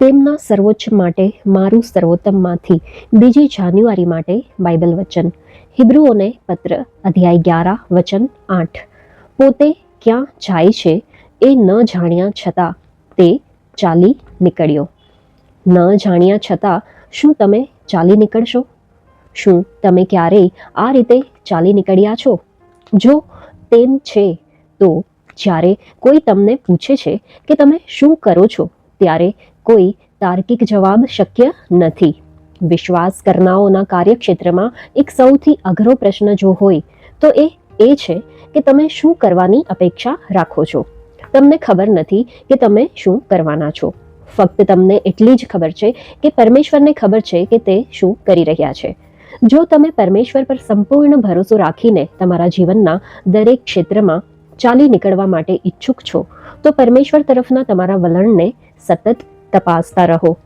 તેમના સર્વોચ્ચ માટે મારું સર્વોત્તમમાંથી બીજી જાન્યુઆરી માટે બાઇબલ વચન. હિબ્રુઓને પત્ર અધ્યાય ગ્યારા, વચન આઠ. પોતે ક્યાં જાય છે એ ન જાણ્યા છતાં તે ચાલી નીકળ્યો. ન જાણ્યા છતાં શું તમે ચાલી નીકળશો? શું તમે ક્યારેય આ રીતે ચાલી નીકળ્યા છો? જો તેમ છે, તો જ્યારે કોઈ તમને પૂછે છે કે તમે શું કરો છો, ત્યારે કોઈ તાર્કિક જવાબ શક્ય નથી. વિશ્વાસ કરનારાઓના કાર્યક્ષેત્રમાં એક સૌથી અઘરો પ્રશ્ન જો હોય, તો એ એ છે કે તમે શું કરવાની અપેક્ષા રાખો છો. તમને ખબર નથી કે તમે શું કરવાના છો. ફક્ત તમને એટલી જ ખબર છે કે પરમેશ્વરને ખબર છે કે તે શું કરી રહ્યા છે. જો તમે પરમેશ્વર પર સંપૂર્ણ ભરોસો રાખીને તમારા જીવનના દરેક ક્ષેત્રમાં ચાલી નીકળવા માટે ઈચ્છુક છો, તો પરમેશ્વર તરફના તમારા વલણને સતત તપાસતા રહો.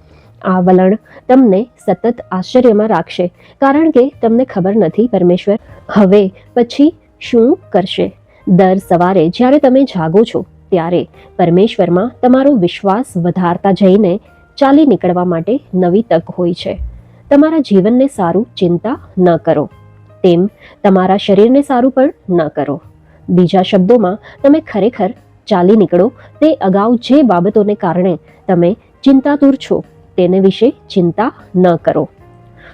આ વલણ તમને સતત આશ્ચર્યમાં રાખશે, કારણ કે તમને ખબર નથી પરમેશ્વર. હવે પછી શું કરશે? દર સવારે જ્યારે તમે જાગો છો, ત્યારે પરમેશ્વરમાં તમારો વિશ્વાસ વધારતા જઈને ચાલી નીકળવા માટે નવી તક હોય છે. તમારા જીવનને સારું ચિંતા ન કરો. તેમ તમારા શરીરને સારું પણ ન કરો. બીજા શબ્દોમાં, તમે ખરેખર ચાલી નીકળો, તે અગાઉ જે બાબતોને કારણે તમે ચિંતાતુર છો, તેને વિશે ચિંતા ન કરો.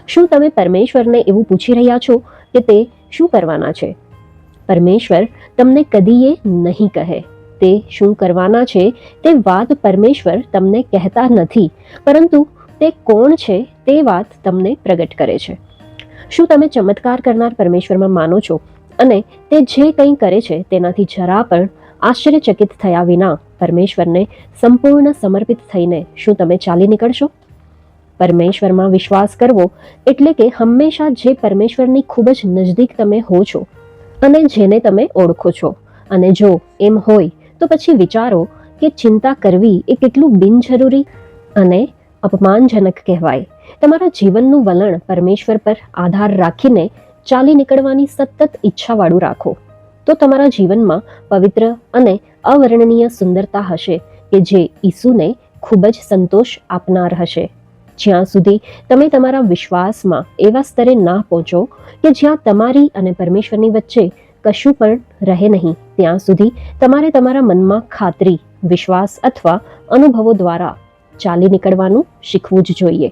શું તમે પરમેશ્વરને એવું પૂછી રહ્યા છો કે તે શું કરવાના છે? પરમેશ્વર તમને કદીએ નહીં કહે. તે શું કરવાના છે? તે વાત પરમેશ્વર તમને કહેતા નથી, પરંતુ તે કોણ છે તે વાત તમને પ્રગટ કરે છે. શું તમે ચમત્કાર કરનાર પરમેશ્વરમાં માનો છો? અને તે જે કંઈ કરે છે તેનાથી જરા પણ આશ્ચર્યચકિત થયા વિના પરમેશ્વરને સંપૂર્ણ સમર્પિત થઈને શું તમે ચાલી નીકળશો? પરમેશ્વરમાં વિશ્વાસ કરવો એટલે કે હંમેશા જે પરમેશ્વરની ખૂબ જ નજદીક તમે હો છો અને જેને તમે ઓળખો છો. અને જો એમ હોય, તો પછી વિચારો કે ચિંતા કરવી એ કેટલું બિનજરૂરી અને અપમાનજનક કહેવાય. તમારા જીવનનું વલણ પરમેશ્વર પર આધાર રાખીને ચાલી નીકળવાની સતત ઈચ્છાવાળું રાખો. તો તમારા જીવનમાં પવિત્ર અને અવર્ણનીય સુંદરતા હશે કે જે ઈસુને ખૂબ જ સંતોષ આપનાર હશે. જ્યાં સુધી તમે તમારા વિશ્વાસમાં એવા સ્તરે ના પહોંચો કે જ્યાં તમારી અને પરમેશ્વરની વચ્ચે કશું પણ રહે નહીં, ત્યાં સુધી તમારે તમારા મનમાં ખાતરી, વિશ્વાસ અથવા અનુભવો દ્વારા ચાલી નીકળવાનું શીખવું જ જોઈએ.